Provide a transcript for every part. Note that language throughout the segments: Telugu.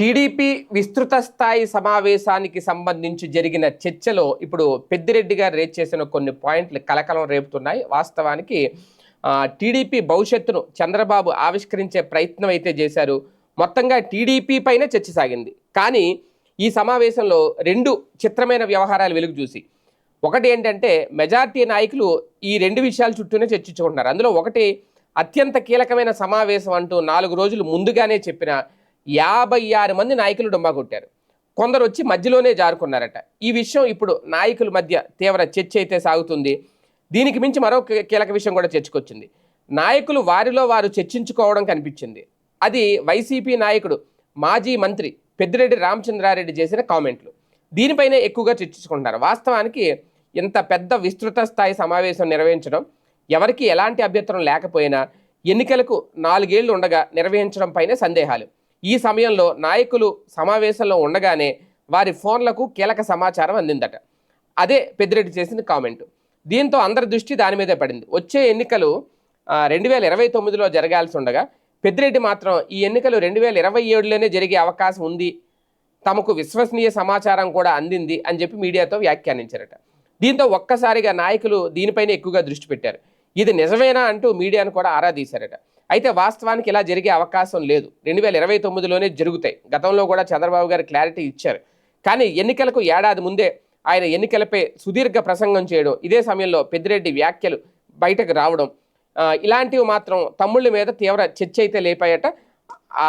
టీడీపీ విస్తృత స్థాయి సమావేశానికి సంబంధించి జరిగిన చర్చలో ఇప్పుడు పెద్దిరెడ్డి గారు రేట్ చేసిన కొన్ని పాయింట్లు కలకలం రేపుతున్నాయి. వాస్తవానికి టీడీపీ భవిష్యత్తును చంద్రబాబు ఆవిష్కరించే ప్రయత్నం అయితే చేశారు. మొత్తంగా టీడీపీ పైన చర్చ సాగింది. కానీ ఈ సమావేశంలో రెండు చిత్రమైన వ్యవహారాలు వెలుగు చూసి. ఒకటి ఏంటంటే మెజార్టీ నాయకులు ఈ రెండు విషయాల చుట్టూనే చర్చించుకుంటున్నారు. అందులో ఒకటి అత్యంత కీలకమైన సమావేశం అంటూ నాలుగు రోజులు ముందుగానే చెప్పిన యాభై ఆరు మంది నాయకులు డొంబా కొట్టారు. కొందరు వచ్చి మధ్యలోనే జారుకున్నారట. ఈ విషయం ఇప్పుడు నాయకుల మధ్య తీవ్ర చర్చ అయితే సాగుతుంది. దీనికి మించి మరో కీలక విషయం కూడా చర్చకొచ్చింది. నాయకులు వారిలో వారు చర్చించుకోవడం కనిపించింది. అది వైసీపీ నాయకుడు మాజీ మంత్రి పెద్దిరెడ్డి రామచంద్రారెడ్డి చేసిన కామెంట్లు. దీనిపైనే ఎక్కువగా చర్చించుకుంటున్నారు. వాస్తవానికి ఇంత పెద్ద విస్తృత స్థాయి సమావేశం నిర్వహించడం ఎవరికి ఎలాంటి అభ్యంతరం లేకపోయినా ఎన్నికలకు నాలుగేళ్ళు ఉండగా నిర్వహించడం పైనే సందేహాలు. ఈ సమయంలో నాయకులు సమావేశంలో ఉండగానే వారి ఫోన్లకు కీలక సమాచారం అందిందట. అదే పెద్దిరెడ్డి చేసిన కామెంట్. దీంతో అందరి దృష్టి దాని మీదే పడింది. వచ్చే ఎన్నికలు రెండు వేల ఇరవై తొమ్మిదిలో జరగాల్సి ఉండగా పెద్దిరెడ్డి మాత్రం ఈ ఎన్నికలు రెండు వేల ఇరవై ఏడులోనే జరిగే అవకాశం ఉంది తమకు విశ్వసనీయ సమాచారం కూడా అందింది అని చెప్పి మీడియాతో వ్యాఖ్యానించారట. దీంతో ఒక్కసారిగా నాయకులు దీనిపైన ఎక్కువగా దృష్టి పెట్టారు. ఇది నిజమేనా అంటూ మీడియాను కూడా ఆరా తీశారట. అయితే వాస్తవానికి ఇలా జరిగే అవకాశం లేదు. రెండు వేల ఇరవై తొమ్మిదిలోనే జరుగుతాయి. గతంలో కూడా చంద్రబాబు గారు క్లారిటీ ఇచ్చారు. కానీ ఎన్నికలకు ఏడాది ముందే ఆయన ఎన్నికలపై సుదీర్ఘ ప్రసంగం చేయడం ఇదే సమయంలో పెద్దిరెడ్డి వ్యాఖ్యలు బయటకు రావడం ఇలాంటివి మాత్రం తమ్ముళ్ళ మీద తీవ్ర చర్చ అయితే లేపాయట.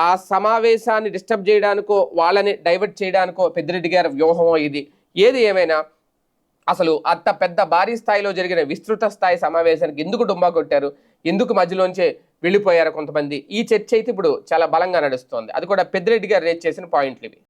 ఆ సమావేశాన్ని డిస్టర్బ్ చేయడానికో వాళ్ళని డైవర్ట్ చేయడానికో పెద్దిరెడ్డి గారి వ్యూహమో ఇది. ఏది ఏమైనా అసలు అంత పెద్ద భారీ స్థాయిలో జరిగిన విస్తృత స్థాయి సమావేశానికి ఎందుకు డుమ్మా కొట్టారు? ఎందుకు మధ్యలోంచే వెళ్ళిపోయారు కొంతమంది. ఈ చర్చ అయితే ఇప్పుడు చాలా బలంగా నడుస్తోంది. అది కూడా పెద్దిరెడ్డి గారు రేట్ చేసిన పాయింట్లు ఇవి.